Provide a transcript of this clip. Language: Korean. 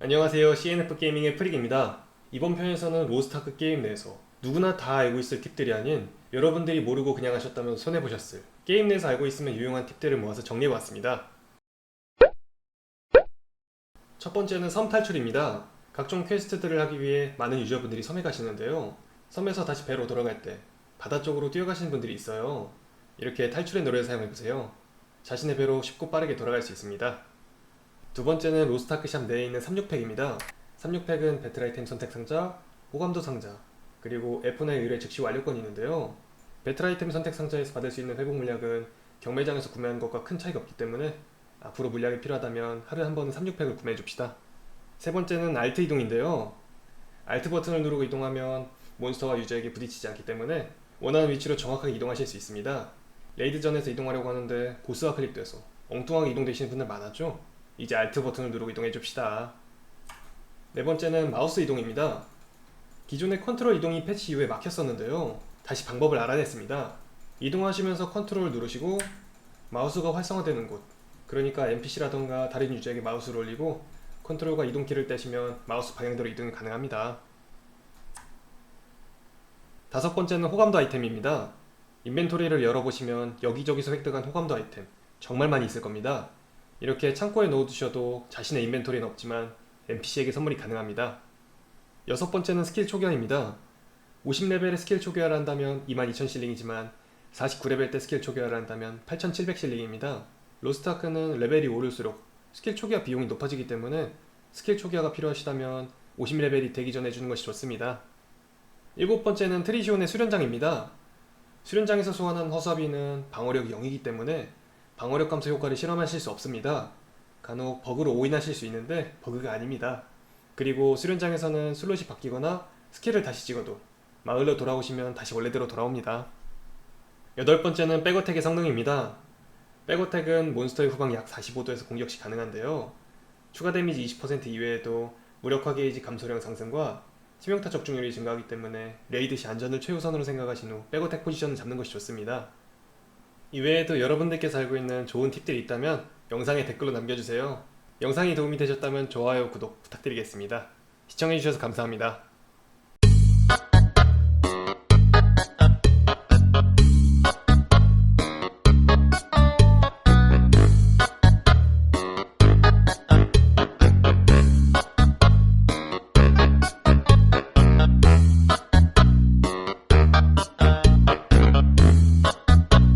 안녕하세요. CNF 게이밍의 프릭입니다. 이번 편에서는 로스타크 게임 내에서 누구나 다 알고 있을 팁들이 아닌 여러분들이 모르고 그냥 하셨다면 손해보셨을 게임 내에서 알고 있으면 유용한 팁들을 모아서 정리해봤습니다. 첫 번째는 섬 탈출입니다. 각종 퀘스트들을 하기 위해 많은 유저분들이 섬에 가시는데요. 섬에서 다시 배로 돌아갈 때 바다 쪽으로 뛰어가시는 분들이 있어요. 이렇게 탈출의 노래를 사용해보세요. 자신의 배로 쉽고 빠르게 돌아갈 수 있습니다. 두 번째는 로스타크샵 내에 있는 36팩입니다. 36팩은 배틀 아이템 선택 상자, 호감도 상자, 그리고 F9 의뢰 즉시 완료권이 있는데요. 배틀 아이템 선택 상자에서 받을 수 있는 회복 물약은 경매장에서 구매하는 것과 큰 차이가 없기 때문에 앞으로 물약이 필요하다면 하루에 한 번은 36팩을 구매해 줍시다. 세 번째는 알트 이동인데요. 알트 버튼을 누르고 이동하면 몬스터와 유저에게 부딪히지 않기 때문에 원하는 위치로 정확하게 이동하실 수 있습니다. 레이드전에서 이동하려고 하는데 보스와 클릭돼서 엉뚱하게 이동되시는 분들 많았죠? 이제 알트 버튼을 누르고 이동해 줍시다. 네 번째는 마우스 이동입니다. 기존의 컨트롤 이동이 패치 이후에 막혔었는데요. 다시 방법을 알아냈습니다. 이동하시면서 컨트롤을 누르시고 마우스가 활성화되는 곳, 그러니까 NPC라던가 다른 유저에게 마우스를 올리고 컨트롤과 이동키를 떼시면 마우스 방향대로 이동이 가능합니다. 다섯 번째는 호감도 아이템입니다. 인벤토리를 열어보시면 여기저기서 획득한 호감도 아이템 정말 많이 있을 겁니다. 이렇게 창고에 넣어두셔도 자신의 인벤토리는 없지만 NPC에게 선물이 가능합니다. 여섯 번째는 스킬 초기화입니다. 50레벨의 스킬 초기화를 한다면 22,000실링이지만 49레벨 때 스킬 초기화를 한다면 8,700실링입니다. 로스트아크는 레벨이 오를수록 스킬 초기화 비용이 높아지기 때문에 스킬 초기화가 필요하시다면 50레벨이 되기 전에 주는 것이 좋습니다. 일곱 번째는 트리시온의 수련장입니다. 수련장에서 소환한 허수아비는 방어력이 0이기 때문에 방어력 감소 효과를 실험하실 수 없습니다. 간혹 버그로 오인하실 수 있는데 버그가 아닙니다. 그리고 수련장에서는 슬롯이 바뀌거나 스킬을 다시 찍어도 마을로 돌아오시면 다시 원래대로 돌아옵니다. 여덟 번째는 백어택의 성능입니다. 백어택은 몬스터의 후방 약 45도에서 공격 시 가능한데요. 추가 데미지 20% 이외에도 무력화 게이지 감소량 상승과 치명타 적중률이 증가하기 때문에 레이드 시 안전을 최우선으로 생각하신 후 백어택 포지션을 잡는 것이 좋습니다. 이외에도 여러분들께서 알고 있는 좋은 팁들이 있다면 영상에 댓글로 남겨주세요. 영상이 도움이 되셨다면 좋아요, 구독 부탁드리겠습니다. 시청해주셔서 감사합니다.